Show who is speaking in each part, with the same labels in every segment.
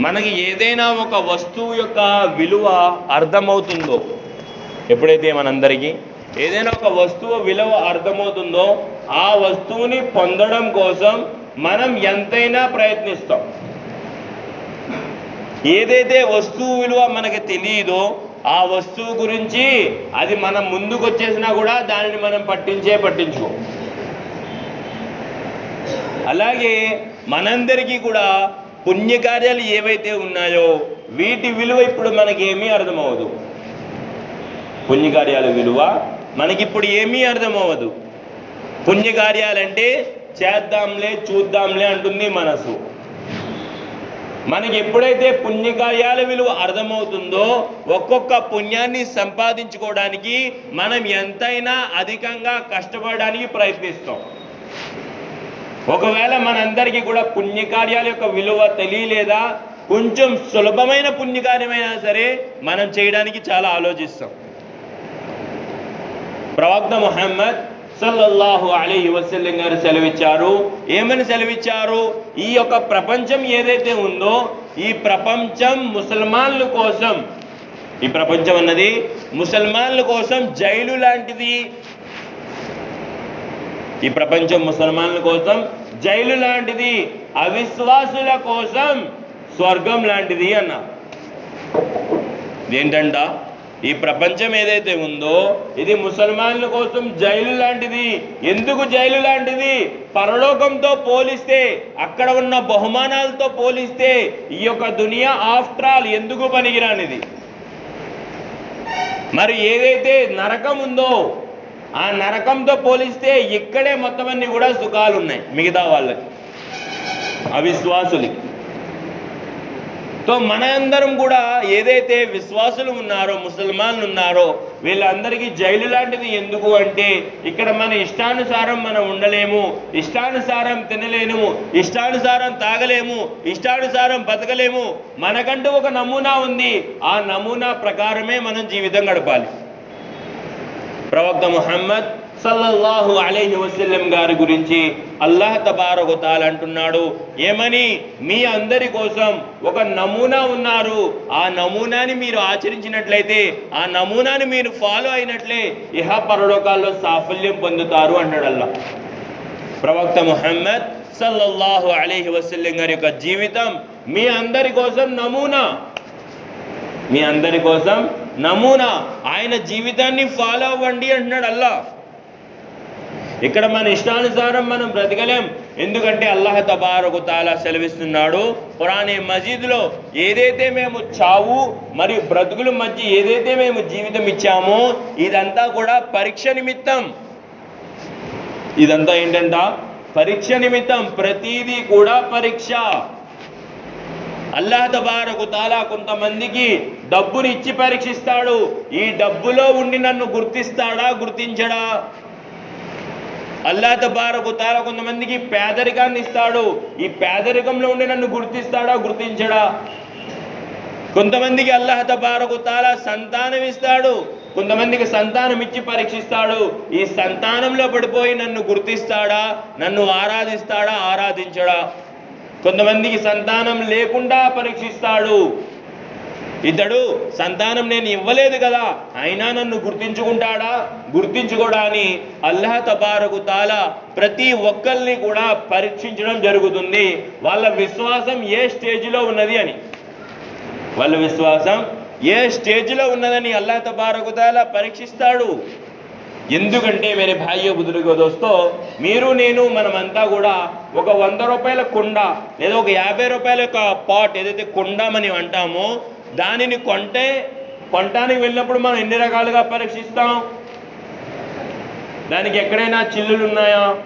Speaker 1: మనకి ఏదైనా ఒక వస్తువు యొక్క విలువ అర్థమవుతుందో ఎప్పుడైతే మనందరికీ ఏదైనా ఒక వస్తువు విలువ అర్థమవుతుందో ఆ వస్తువుని పొందడం కోసం మనం ఎంతైనా ప్రయత్నిస్తాం. ఏదైతే వస్తువు విలువ మనకి తెలియదో ఆ వస్తువు గురించి అది మనం ముందుకు వచ్చేసినా కూడా దానిని మనం పట్టించే పట్టించుకో. అలాగే మనందరికీ కూడా పుణ్యకార్యాలు ఏవైతే ఉన్నాయో వీటి విలువ ఇప్పుడు మనకేమీ అర్థమవదు పుణ్యకార్యాల విలువ మనకిప్పుడు ఏమీ అర్థమవ్వదు. పుణ్యకార్యాలంటే చేద్దాంలే చూద్దాంలే అంటుంది మనసు. మనకి ఎప్పుడైతే పుణ్యకార్యాల విలువ అర్థమవుతుందో ఒక్కొక్క పుణ్యాన్ని సంపాదించుకోవడానికి మనం ఎంతైనా అధికంగా కష్టపడడానికి ప్రయత్నిస్తాం. ఒకవేళ మనందరికీ కూడా పుణ్యకార్యాల యొక్క విలువ తెలియలేదా కొంచెం సులభమైన పుణ్యకార్యమైనా సరే మనం చేయడానికి చాలా ఆలోచిస్తాం. ప్రవక్త మొహమ్మద్ సల్లల్లాహు అలీ వసల్లం గారు సెలవిచ్చారు. ఏమని సెలవిచ్చారు? ఈ యొక్క ప్రపంచం ఏదైతే ఉందో ఈ ప్రపంచం ముసల్మాన్ల కోసం ఈ ప్రపంచం అన్నది ముసల్మాన్ల కోసం జైలు లాంటిది ఈ ప్రపంచం ముసల్మాన్ల కోసం జైలు లాంటిది అవిశ్వాసుల కోసం స్వర్గం లాంటిది అన్న. ఏంటంట? ఈ ప్రపంచం ఏదైతే ఉందో ఇది ముసల్మాన్ల కోసం జైలు లాంటిది. ఎందుకు జైలు లాంటిది? పరలోకంతో పోలిస్తే అక్కడ ఉన్న బహుమానాలతో పోలిస్తే ఈ యొక్క దునియా ఆఫ్టర్ ఆల్ ఎందుకు పనికిరానిది? మరి ఏదైతే నరకం ఉందో ఆ నరకంతో పోలిస్తే ఇక్కడే మొత్తం అన్ని కూడా సుఖాలు ఉన్నాయి మిగతా వాళ్ళకి. అవిశ్వాసులకి. సో మన అందరం కూడా ఏదైతే విశ్వాసులు ఉన్నారో ముసల్మాన్లు ఉన్నారో వీళ్ళందరికీ జైలు లాంటిది ఎందుకు అంటే ఇక్కడ మన ఇష్టానుసారం మనం ఉండలేము ఇష్టానుసారం తినలేము ఇష్టానుసారం తాగలేము ఇష్టానుసారం బతకలేము. మనకంటూ ఒక నమూనా ఉంది. ఆ నమూనా ప్రకారమే మనం జీవితం గడపాలి. ప్రవక్త ముహమ్మద్ సల్లల్లాహు అలైహి వసల్లం గారి గురించి అల్లాహ్ తబారగుతాల్ అంటున్నాడు. ఏమని? మీ అందరి కోసం ఒక నమూనా ఉన్నారు. ఆ నమూనాని మీరు ఆచరించినట్లయితే ఆ నమూనాని మీరు ఫాలో అయినట్లే ఇహ పరలోకాల్లో సాఫల్యం పొందుతారు అన్నాడు అల్లా. ప్రవక్త ముహమ్మద్ సల్లల్లాహు అలైహి వసల్లం గారి యొక్క జీవితం మీ అందరి కోసం నమూనా. మీ అందరి కోసం నమూనా ఆయన జీవితాన్ని ఫాలో అవ్వండి అంటున్నాడు అల్లా ఇక్కడ మన ఇష్టానుసారం మనం బ్రతకలేం. ఎందుకంటే అల్లాహ్ తబారకు తాలా సెలవిస్తున్నాడు పురాణే మజీద్లో ఏదైతే మేము చావు మరియు బ్రతుకుల మధ్య ఏదైతే మేము జీవితం ఇచ్చామో ఇదంతా కూడా పరీక్ష నిమిత్తం. ఇదంతా ఏంటంట? పరీక్ష నిమిత్తం ప్రతిదీ కూడా పరీక్ష. అల్లాహ్ తబారకు తాలా కొంతమందికి డబ్బుని ఇచ్చి పరీక్షిస్తాడు. ఈ డబ్బులో ఉండి నన్ను గుర్తిస్తాడా గుర్తించడా? అల్లా తబారకు తాలా కొంతమందికి పేదరికాన్ని ఇస్తాడు. ఈ పేదరికంలో ఉండి నన్ను గుర్తిస్తాడా గుర్తించడా? కొంతమందికి అల్లాహ తబారకు తాలా సంతానం ఇస్తాడు. కొంతమందికి సంతానం ఇచ్చి పరీక్షిస్తాడు. ఈ సంతానంలో పడిపోయి నన్ను గుర్తిస్తాడా నన్ను ఆరాధిస్తాడా ఆరాధించడా? కొంతమందికి సంతానం లేకుండా పరీక్షిస్తాడు. ఇతడు సంతానం నేను ఇవ్వలేదు కదా అయినా నన్ను గుర్తించుకుంటాడా? గుర్తించుకోడా అని అల్లాహ్ తబారకు తాల ప్రతి ఒక్కరిని కూడా పరీక్షించడం జరుగుతుంది. వాళ్ళ విశ్వాసం ఏ స్టేజ్లో ఉన్నది అని. వాళ్ళ విశ్వాసం ఏ స్టేజ్లో ఉన్నదని అల్లాహ్ తబారకు తాల పరీక్షిస్తాడు. ఎందుకంటే మేరే భాయ్య బుదురుగో దోస్తో మీరు నేను మనమంతా కూడా ఒక వంద రూపాయల కుండ లేదా ఒక యాభై రూపాయల యొక్క పాట్ ఏదైతే కుండమని అంటామో దానిని కొంటే కొనటానికి వెళ్ళినప్పుడు మనం ఎన్ని రకాలుగా పరీక్షిస్తాం? దానికి ఎక్కడైనా చిల్లులు ఉన్నాయా?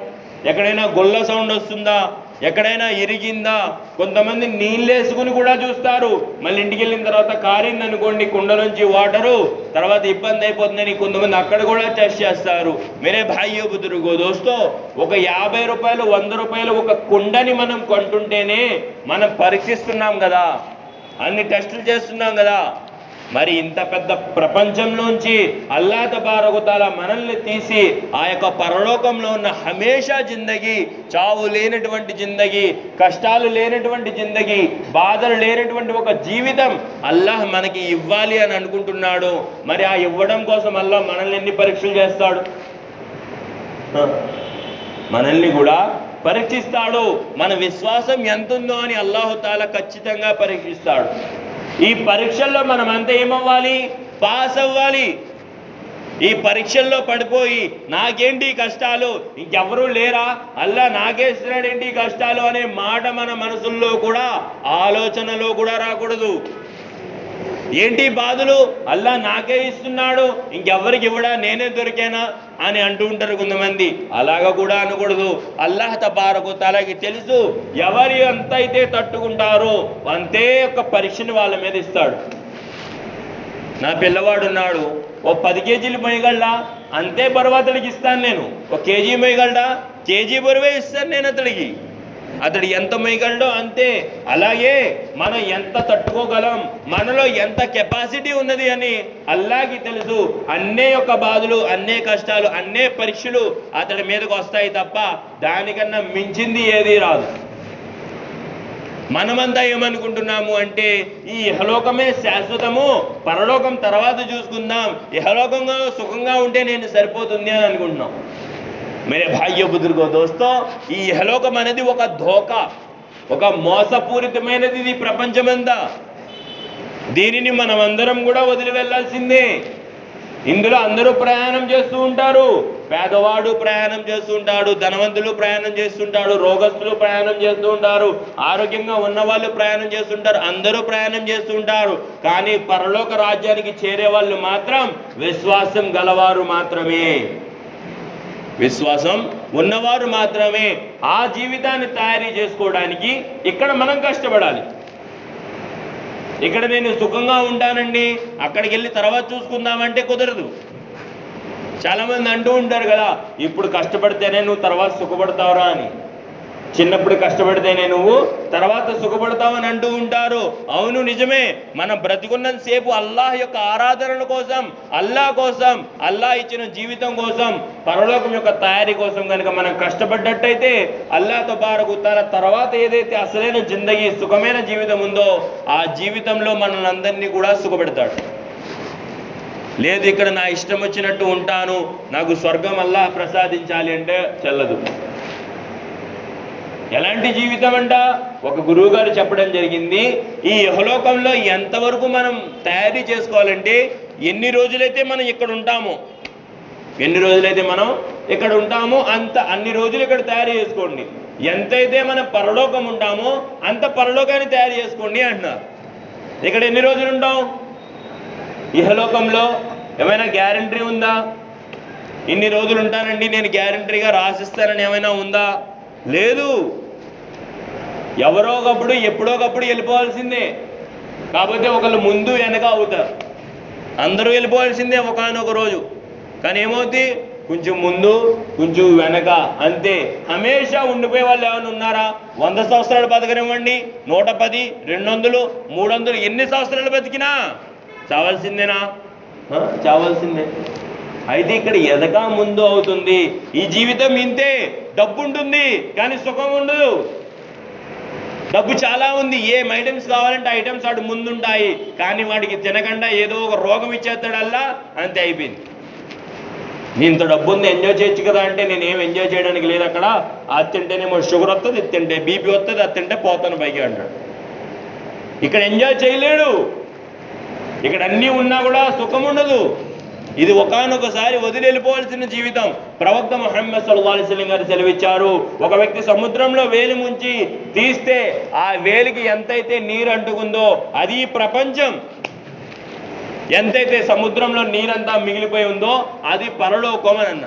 Speaker 1: ఎక్కడైనా గొల్ల సౌండ్ వస్తుందా? ఎక్కడైనా ఇరిగిందా? కొంతమంది నీళ్ళు వేసుకుని కూడా చూస్తారు. మళ్ళీ ఇంటికి వెళ్ళిన తర్వాత కారింది అనుకోండి కుండ నుంచి వాటరు. తర్వాత ఇబ్బంది అయిపోతుందని కొంతమంది అక్కడ కూడా టెస్ట్ చేస్తారు. మీరే భాయ్యో బుదురుగో దోస్తో ఒక యాభై రూపాయలు వంద రూపాయలు ఒక కుండని మనం కొంటుంటేనే మనం పరీక్షిస్తున్నాం కదా. అన్ని టెస్టులు చేస్తున్నాం కదా. మరి ఇంత పెద్ద ప్రపంచంలోంచి అల్లా తబారకుతాల మనల్ని తీసి ఆ యొక్క పరలోకంలో ఉన్న హమేషా జిందగీ చావు లేనటువంటి జిందగీ కష్టాలు లేనటువంటి జిందగీ బాధలు లేనటువంటి ఒక జీవితం అల్లాహ్ మనకి ఇవ్వాలి అని అనుకుంటున్నాడు. మరి ఆ ఇవ్వడం కోసం అల్లాహ్ మనల్ని ఎన్ని పరీక్షలు చేస్తాడు? మనల్ని కూడా పరీక్షిస్తాడు. మన విశ్వాసం ఎంతుందో అని అల్లాహుతాల ఖచ్చితంగా పరీక్షిస్తాడు. ఈ పరీక్షల్లో మనం అంతా ఏమవ్వాలి? పాస్ అవ్వాలి. ఈ పరీక్షల్లో పడిపోయి నాకేంటి కష్టాలు? ఇంకెవరూ లేరా? అల్లా నాకేస్తున్నాడేంటి కష్టాలు? అనే మాట మన మనసుల్లో కూడా ఆలోచనలో కూడా రాకూడదు. ఏంటి బాధలు? అల్లా నాకే ఇస్తున్నాడు ఇంకెవ్వరికి ఇవ్వడా? నేనే దొరికానా? అని అంటూ ఉంటారు కొంతమంది. అలాగా కూడా అనకూడదు. అల్లాహ తబారకు తలకి తెలుసు ఎవరి ఎంత అయితే తట్టుకుంటారో అంతే ఒక పరీక్షను వాళ్ళ మీద ఇస్తాడు. నా పిల్లవాడు ఉన్నాడు ఓ పది కేజీలు మొయ్యగలడా? అంతే బరువు అతడికి ఇస్తాను నేను. ఒక కేజీ మొయ్యగలడా? కేజీ బరువే ఇస్తాను నేను అతడికి. అతడు ఎంత మొయ్యగలడో అంతే. అలాగే మనం ఎంత తట్టుకోగలం మనలో ఎంత కెపాసిటీ ఉన్నది అని అల్లాకి తెలుసు. అన్నే యొక్క బాధలు అన్నే కష్టాలు అన్నే పరీక్షలు అతడి మీదకి వస్తాయి తప్ప దానికన్నా మించింది ఏదీ రాదు. మనమంతా ఏమనుకుంటున్నాము అంటే ఈ ఇహలోకమే శాశ్వతము పరలోకం తర్వాత చూసుకుందాం. ఇహలోకంగా సుఖంగా ఉంటే నేను సరిపోతుంది అని అనుకుంటున్నాం. మేరే భాగ్య బుద్ధుడుగో దోస్తో ఈ యహలోకం అనేది ఒక ధోకా ఒక మోసపూరితమైనది ఇది ప్రపంచమంతా దీనిని మనం అందరం కూడా వదిలి వెళ్ళాల్సిందే ఇందులో అందరూ ప్రయాణం చేస్తూ ఉంటారు పేదవాడు ప్రయాణం చేస్తూ ఉంటాడు ధనవంతులు ప్రయాణం చేస్తుంటాడు రోగస్తులు ప్రయాణం చేస్తూ ఉంటారు ఆరోగ్యంగా ఉన్న వాళ్ళు ప్రయాణం చేస్తుంటారు అందరూ ప్రయాణం చేస్తుంటారు కానీ పరలోక రాజ్యానికి చేరే వాళ్ళు మాత్రం విశ్వాసం గలవారు మాత్రమే. విశ్వాసం ఉన్నవారు మాత్రమే ఆ జీవితాన్ని తయారీ చేసుకోవడానికి ఇక్కడ మనం కష్టపడాలి. ఇక్కడ నేను సుఖంగా ఉంటానండి అక్కడికి వెళ్ళి తర్వాత చూసుకుందామంటే కుదరదు. చాలా మంది అంటూ ఉంటారు కదా ఇప్పుడు కష్టపడితేనే నువ్వు తర్వాత సుఖపడతావురా అని. చిన్నప్పుడు కష్టపడితేనే నువ్వు తర్వాత సుఖపడతావని అంటూ ఉంటారు. అవును నిజమే. మనం బ్రతికున్నంత సేపు అల్లాహ్ యొక్క ఆరాధన కోసం అల్లాహ్ కోసం అల్లాహ్ ఇచ్చిన జీవితం కోసం పరలోకం యొక్క తయారీ కోసం కనుక మనం కష్టపడ్డట్టయితే అల్లాహ్ బారకు తన తర్వాత ఏదైతే అసలైన జిందగీ సుఖమైన జీవితం ఉందో ఆ జీవితంలో మనల్ని అందరినీ కూడా సుఖపెడతాడు. లేదు ఇక్కడ నా ఇష్టం వచ్చినట్టు ఉంటాను. నాకు స్వర్గం అల్లాహ్ ప్రసాదించాలి అంటే చెల్లదు. ఎలాంటి జీవితం అంట? ఒక గురువు గారు చెప్పడం జరిగింది ఈ యహలోకంలో ఎంతవరకు మనం తయారీ చేసుకోవాలంటే ఎన్ని రోజులైతే మనం ఇక్కడ ఉంటామో ఎన్ని రోజులైతే మనం ఇక్కడ ఉంటామో అంత అన్ని రోజులు ఇక్కడ తయారు చేసుకోండి. ఎంతైతే మనం పరలోకం ఉంటామో అంత పరలోకాన్ని తయారు చేసుకోండి అంటున్నారు. ఇక్కడ ఎన్ని రోజులు ఉంటాం? ఇహలోకంలో ఏమైనా గ్యారంటీ ఉందా? ఇన్ని రోజులు ఉంటానండి నేను గ్యారంటీగా రాసిస్తానని ఏమైనా ఉందా? లేదు. ఎవరో ఒకప్పుడు ఎప్పుడోకప్పుడు వెళ్ళిపోవాల్సిందే. కాకపోతే ఒకళ్ళు ముందు వెనక అవుతారు. అందరూ వెళ్ళిపోవాల్సిందే ఒకనొక రోజు. కానీ ఏమవుద్ది? కొంచెం ముందు కొంచెం వెనక. అంతే. హమేషా ఉండిపోయే వాళ్ళు ఏమైనా ఉన్నారా? వంద సంవత్సరాలు బతకనివ్వండి. నూట పది రెండు వందలు మూడు వందలు ఎన్ని సంవత్సరాలు బతికినా చావాల్సిందేనా? చావాల్సిందే. అయితే ఇక్కడ ఎదగా ముందు అవుతుంది. ఈ జీవితం ఇంతే. డబ్బు ఉంటుంది కానీ సుఖం ఉండదు. డబ్బు చాలా ఉంది. ఏం ఐటమ్స్ కావాలంటే ఐటమ్స్ వాడు ముందుంటాయి. కానీ వాడికి తినకుండా ఏదో ఒక రోగం ఇచ్చేస్తాడల్లా? అంతే అయిపోయింది. ఇంత డబ్బు ఉంది ఎంజాయ్ చేయొచ్చు కదా అంటే నేను ఏం ఎంజాయ్ చేయడానికి లేదు అక్కడ. అది తింటేనేమో షుగర్ వస్తుంది ఇది తింటే బీపీ వస్తుంది అది తింటే పోతాను పైకి అంటాడు. ఇక్కడ ఎంజాయ్ చేయలేడు. ఇక్కడ అన్నీ ఉన్నా కూడా సుఖం ఉండదు. ఇది ఒకానొకసారి వదిలి జీవితం. ప్రవక్త మొహమ్మద్ సల్లాహం గారు సెలవిచ్చారు. ఒక వ్యక్తి సముద్రంలో వేలు ముంచి తీస్తే ఆ వేలికి ఎంతైతే నీరు అంటుకుందో అది ప్రపంచం. ఎంతైతే సముద్రంలో నీరంతా మిగిలిపోయి ఉందో అది పరలోకం అని అన్న.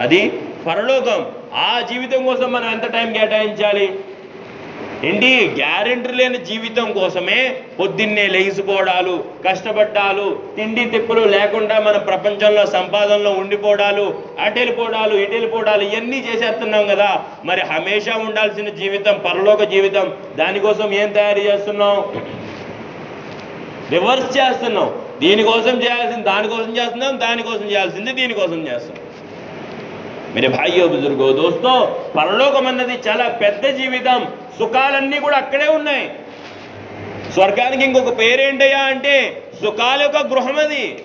Speaker 1: అది పరలోకం. ఆ జీవితం కోసం మనం ఎంత టైం కేటాయించాలి? ఏంటి? గ్యారెంటీ లేని జీవితం కోసమే పొద్దున్నే లేచిపోవడాలు కష్టపడ్డాలు తిండి తిప్పులు లేకుండా మన ప్రపంచంలో సంపాదనలో ఉండిపోవడాలు అటు వెళ్ళిపోవడాలు ఇవన్నీ చేసేస్తున్నాం కదా. మరి హమేషా ఉండాల్సిన జీవితం పరలోక జీవితం దానికోసం ఏం తయారు చేస్తున్నాం? రివర్స్ చేస్తున్నాం. దీనికోసం చేయాల్సింది దానికోసం చేస్తున్నాం దానికోసం చేయాల్సింది దీనికోసం చేస్తున్నాం. మీరు భాయ్యో బుజుర్గో దోస్తో పరలోకం అన్నది చాలా పెద్ద జీవితం. సుఖాలన్నీ కూడా అక్కడే ఉన్నాయి. స్వర్గానికి ఇంకొక పేరేంటయ్యా అంటే సుఖాల యొక్క గృహం అది.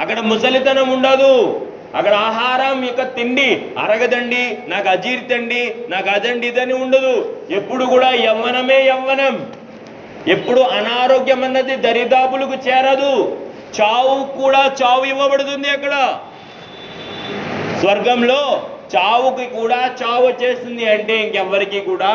Speaker 1: అక్కడ ముసలితనం ఉండదు. అక్కడ ఆహారం యొక్క తిండి అరగదండి నాకు అజీర్తండి నాకు అదండి ఇదని ఉండదు. ఎప్పుడు కూడా యవ్వనమే యవ్వనం. ఎప్పుడు అనారోగ్యం అన్నది దరిదాపులకు చేరదు. చావు కూడా చావు ఇవ్వబడుతుంది అక్కడ. స్వర్గంలో చావుకి కూడా చావు చేస్తుంది అంటే ఇంకెవ్వరికి కూడా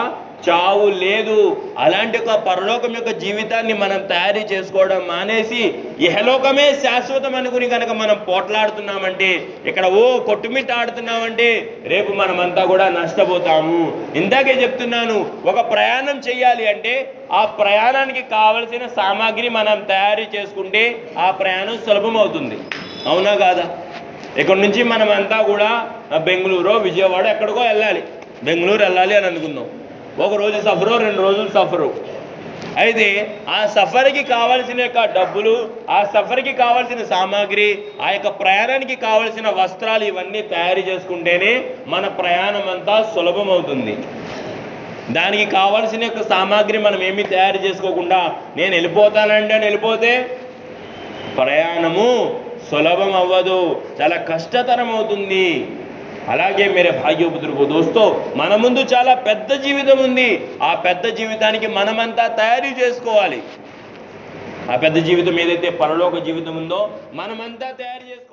Speaker 1: చావు లేదు. అలాంటి ఒక పరలోకం యొక్క జీవితాన్ని మనం తయారు చేసుకోవడం మానేసి ఇహలోకమే శాశ్వతం అనుకుని కనుక మనం పోట్లాడుతున్నామంటే ఇక్కడ ఓ కొట్టుమిట్ట ఆడుతున్నామంటే రేపు మనమంతా కూడా నష్టపోతాము. ఇందాకే చెప్తున్నాను ఒక ప్రయాణం చేయాలి అంటే ఆ ప్రయాణానికి కావలసిన సామాగ్రి మనం తయారు చేసుకుంటే ఆ ప్రయాణం సులభం అవుతుంది అవునా కాదా? ఇక్కడ నుంచి మనం అంతా కూడా బెంగళూరు విజయవాడ ఎక్కడికో వెళ్ళాలి. బెంగళూరు వెళ్ళాలి అని అనుకుందాం. ఒక రోజు సఫరు రెండు రోజులు సఫరు. అయితే ఆ సఫర్కి కావాల్సిన యొక్క డబ్బులు ఆ సఫర్కి కావాల్సిన సామాగ్రి ఆ యొక్క ప్రయాణానికి కావాల్సిన వస్త్రాలు ఇవన్నీ తయారు చేసుకుంటేనే మన ప్రయాణం అంతా సులభం అవుతుంది దానికి కావాల్సిన యొక్క సామాగ్రి మనం ఏమీ తయారు చేసుకోకుండా నేను వెళ్ళిపోతానంటే వెళ్ళిపోతే ప్రయాణము సులభం అవ్వదు చాలా కష్టతరం అవుతుంది అలాగే మీరే భాగ్యోపుత్రుకు దోస్తో మన ముందు చాలా పెద్ద జీవితం ఉంది. ఆ పెద్ద జీవితానికి మనమంతా తయారీ చేసుకోవాలి. ఆ పెద్ద జీవితం ఏదైతే పరలోక జీవితం ఉందో మనమంతా తయారు చేసుకోవాలి.